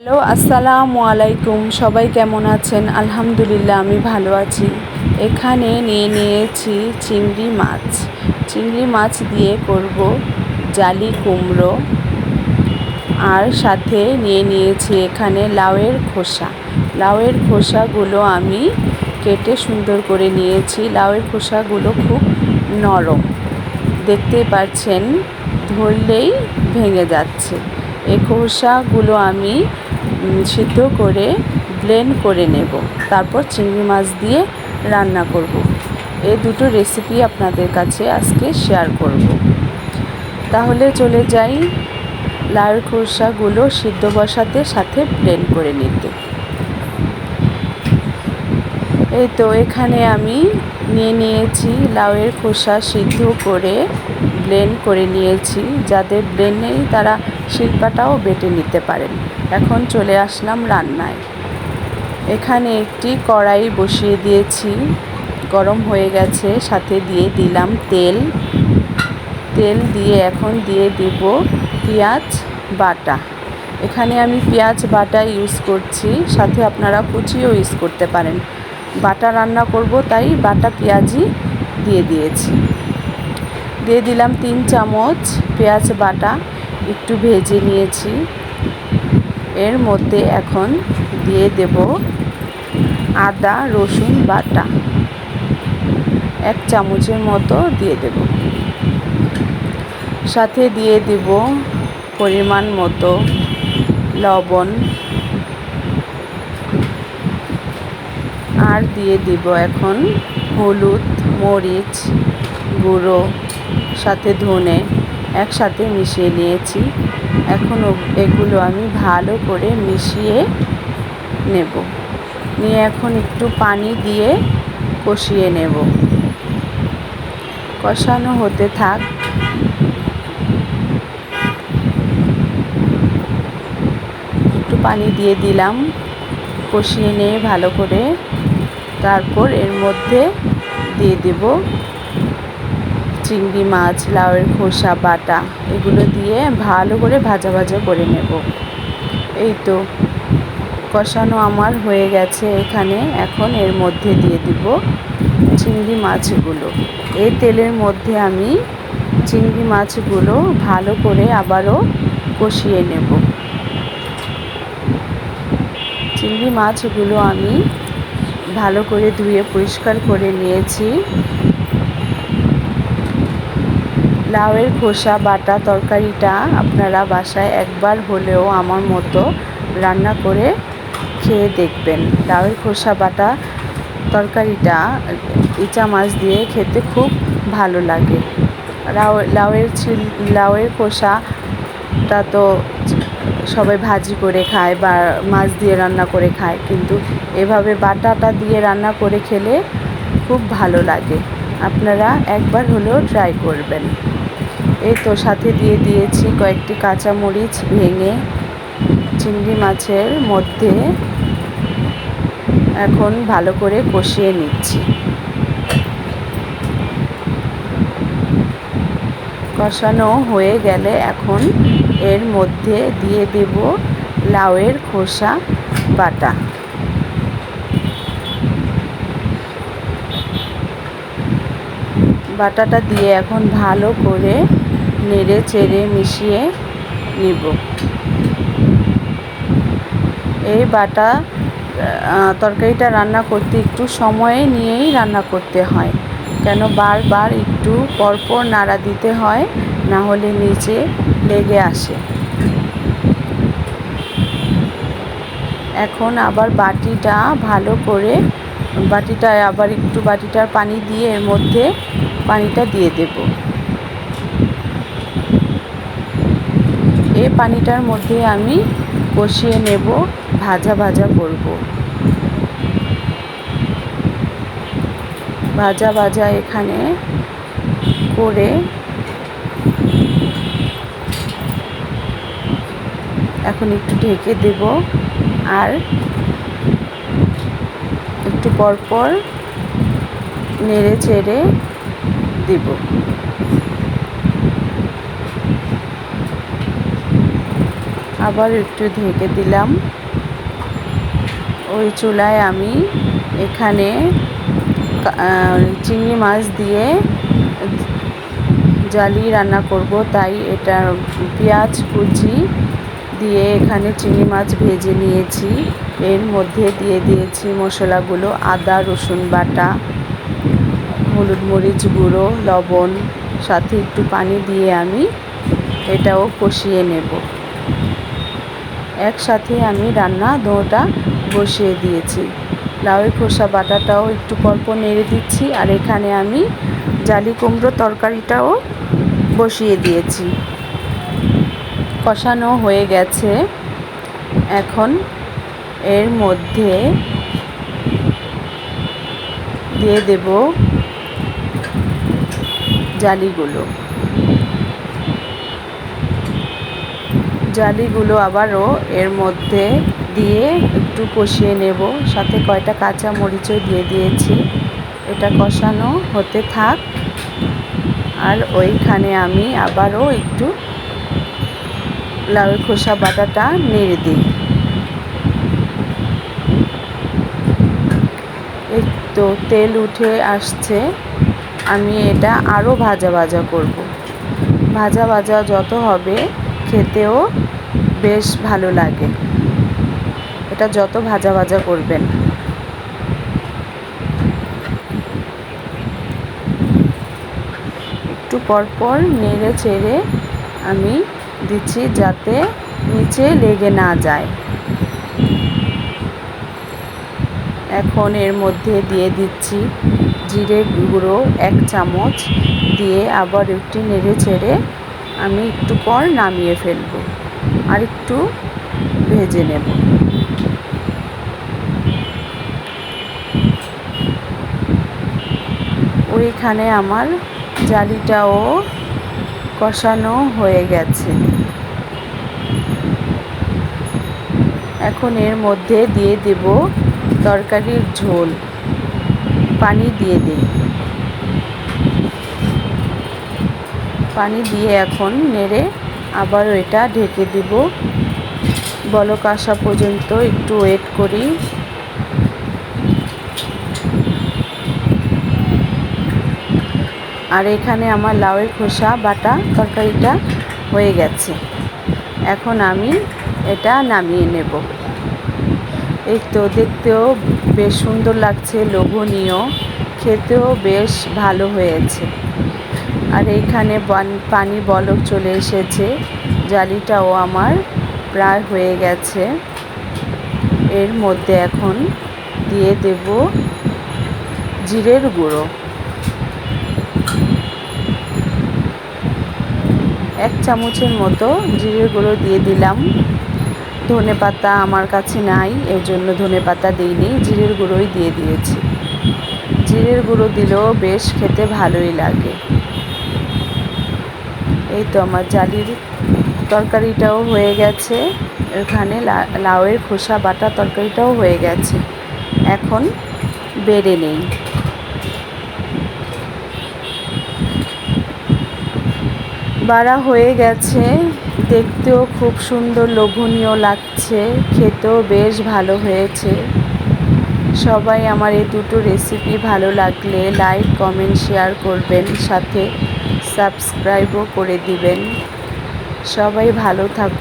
Hello, আসসালামু আলাইকুম। সবাই কেমন আছেন? আলহামদুলিল্লাহ, আমি ভালো আছি। এখানে নিয়ে নিয়েছি চিংড়ি মাছ। চিংড়ি মাছ দিয়ে করব জালি কুমড়ো। আর সাথে নিয়ে নিয়েছি এখানে লাউয়ের খোসা। লাউয়ের খোসাগুলো আমি কেটে সুন্দর করে নিয়েছি। লাউয়ের খোসাগুলো খুব নরম। দেখতে পাচ্ছেন, ধরলেই ভেঙে যাচ্ছে। এই খোসাগুলো আমি সিদ্ধ করে ব্লেন্ড করে নেব তারপর চিংড়ি মাছ দিয়ে রান্না করব। এই দুটো রেসিপি আপনাদের কাছে আজকে শেয়ার করব। তাহলে চলে যাই লাউ খোসাগুলো সিদ্ধ বসাতে সাথে ব্লেন্ড করে নিতে এই তো এখানে আমি নিয়ে নিয়েছি লাউয়ের খোসা সিদ্ধ করে ব্লেন্ড করে নিয়েছি যাদের ব্লেন্ড নেই তারা শিল্পাটাও বেটে নিতে পারেন এখন চলে আসলাম রান্নায়। এখানে একটি কড়াই বসিয়ে দিয়েছি। গরম হয়ে গেছে, সাথে দিয়ে দিলাম তেল। তেল দিয়ে এখন দিয়ে দেব পেঁয়াজ বাটা। এখানে আমি পেঁয়াজ বাটা ইউজ করছি, সাথে আপনারা কুচিও ইউজ করতে পারেন। বাটা রান্না করব, তাই বাটা পেঁয়াজই দিয়ে দিয়েছি। দিয়ে দিলাম তিন চামচ পেঁয়াজ বাটা, একটু ভেজে নিয়েছি। এর মধ্যে এখন দিয়ে দেব আদা, রসুন বাটা। এক চামচের মতো দিয়ে দেব। সাথে দিয়ে দেব পরিমাণ মতো লবণ। আর দিয়ে দিব এখন হলুদ, মরিচ গুঁড়ো, সাথে ধনে একসাথে মিশিয়ে নিয়েছি। এখন এগুলো আমি ভালো করে মিশিয়ে নেব। নিয়ে এখন একটু পানি দিয়ে কষিয়ে নেব। কষানো হতে থাক। একটু পানি দিয়ে দিলাম। কষিয়ে নিয়ে ভালো করে তারপর এর মধ্যে দিয়ে দেব। চিংড়ি মাছ, লাউয়ের খোসা, বাটা, এগুলো দিয়ে ভালো করে ভাজা ভাজা করে নেব। এই তো, কষানো আমার হয়ে গেছে এখানে। এখন এর মধ্যে দিয়ে দিব চিংড়ি মাছগুলো। এই তেলের মধ্যে আমি চিংড়ি মাছগুলো ভালো করে আবারও কষিয়ে নেব। চিংড়ি মাছগুলো আমি ভালো করে ধুয়ে পরিষ্কার করে নিয়েছি। লাউয়ের খোসা, বাটা তরকারিটা আপনারা বাসায় একবার হলেও আমার মতো রান্না করে খেয়ে দেখবেন। লাউয়ের খোসা, বাটা তরকারিটা ইচা মাছ দিয়ে খেতে খুব ভালো লাগে। লাউ, লাউয়ের ছিল, লাউয়ের খোসাটা তো সবাই ভাজি করে খায় বা মাছ দিয়ে রান্না করে খায়, কিন্তু এভাবে বাটাটা দিয়ে রান্না করে খেলে খুব ভালো লাগে। আপনারা একবার হলেও ট্রাই করবেন। এই তো সাথে দিয়ে দিয়েছি কয়েকটি কাঁচামরিচ ভেঙে চিংড়ি মাছের মধ্যে। এখন ভালো করে কষিয়ে নিচ্ছি। কষানো হয়ে গেলে এখন এর মধ্যে দিয়ে দেব লাউয়ের খোসা বাটা। বাটাটা দিয়ে এখন ভালো করে নেড়ে চেড়ে মিশিয়ে নিব। এই বাটা তরকারিটা রান্না করতে একটু সময়ে নিয়েই রান্না করতে হয়। কেন বারবার একটু পরপর নাড়া দিতে হয়, না হলে নিচে লেগে আসে। এখন আবার বাটিটা ভালো করে, বাটিটায় আবার একটু বাটিটার পানি দিয়ে এর মধ্যে পানিটা দিয়ে দেব। পানিটার মধ্যে আমি কষিয়ে নেব, ভাজা ভাজা করব। ভাজা ভাজা এখানে করে এখন একটু ঢেকে দেব আর একটু পর পর নেড়ে চেড়ে দেব। আবার একটু ঢেকে দিলাম। ওই চুলায় আমি এখানে চিংড়ি মাছ দিয়ে জালি রান্না করব, তাই এটা পেঁয়াজ কুচি দিয়ে এখানে চিংড়ি মাছ ভেজে নিয়েছি। এর মধ্যে দিয়ে দিয়েছি মশলাগুলো, আদা, রসুন বাটা, হলুদ মরিচ গুঁড়ো, লবণ, সাথে একটু পানি দিয়ে আমি এটাও কষিয়ে নেব। একসাথে আমি রান্না দোটা বসিয়ে দিয়েছি। লাউয়ের খোসা, বাটাটাও একটু পরপ নেড়ে দিচ্ছি আর এখানে আমি জালি কুমড়ো তরকারিটাও বসিয়ে দিয়েছি। কষানো হয়ে গেছে। এখন এর মধ্যে দিয়ে দেব জালিগুলো। জালিগুলো আবারও এর মধ্যে দিয়ে একটু কষিয়ে নেব। সাথে কয়টা কাঁচা মরিচও দিয়ে দিয়েছি। এটা কষানো হতে থাক। আর ওইখানে আমি আবারও একটু লাউয়ের খোসা বাটাটা নেড়ে দিই। তো তেল উঠে আসছে। আমি এটা আরও ভাজা ভাজা করব। ভাজা ভাজা যত হবে খেতেও বেশ ভালো লাগে। এটা যত ভাজা ভাজা করবেন। একটু পরপর নেড়ে ছেড়ে আমি দিচ্ছি যাতে নিচে লেগে না যায়। এখন এর মধ্যে দিয়ে দিচ্ছি জিরে গুঁড়ো এক চামচ দিয়ে আবার একটু নেড়ে চেড়ে আমি একটু পর নামিয়ে ফেলব আর একটু ভেজে নেব। ওইখানে আমার জালিটাও কষানো হয়ে গেছে। এখন এর মধ্যে দিয়ে দেব তরকারির ঝোল। পানি দিয়ে দিই। পানি দিয়ে এখন নেড়ে আবার এটা ঢেকে দিব। বলক আসা পর্যন্ত একটু ওয়েট করি। আর এখানে আমার লাউয়ের খোসা, বাটা, তরকারিটা হয়ে গেছে। এখন আমি এটা নামিয়ে নেব। এই তো দেখতেও বেশ সুন্দর লাগছে, লোভনীয়। খেতেও বেশ ভালো হয়েছে। আর এইখানে পানি বলক চলে এসেছে। জালিটাও আমার প্রায় হয়ে গেছে। এর মধ্যে এখন দিয়ে দেব জিরের গুঁড়ো। এক চামচের মতো জিরের গুঁড়ো দিয়ে দিলাম। ধনে পাতা আমার কাছে নাই, এর জন্য ধনে পাতা দিইনি, জিরের গুঁড়োই দিয়ে দিয়েছি। জিরের গুঁড়ো দিলেও বেশ খেতে ভালোই লাগে। এই তো আমার জালির তরকারিটাও হয়ে গেছে। এখানে লাউয়ের খোসা, বাটা তরকারিটাও হয়ে গেছে। এখন বেড়ে নেই। বাড়া হয়ে গেছে। দেখতেও খুব সুন্দর, লোভনীয় লাগছে। খেতেও বেশ ভালো হয়েছে। সবাই আমার এই দুটো রেসিপি ভালো লাগলে লাইক কমেন্ট শেয়ার করবেন সাথে। সাবস্ক্রাইবও করে দিবেন। সবাই ভালো থাক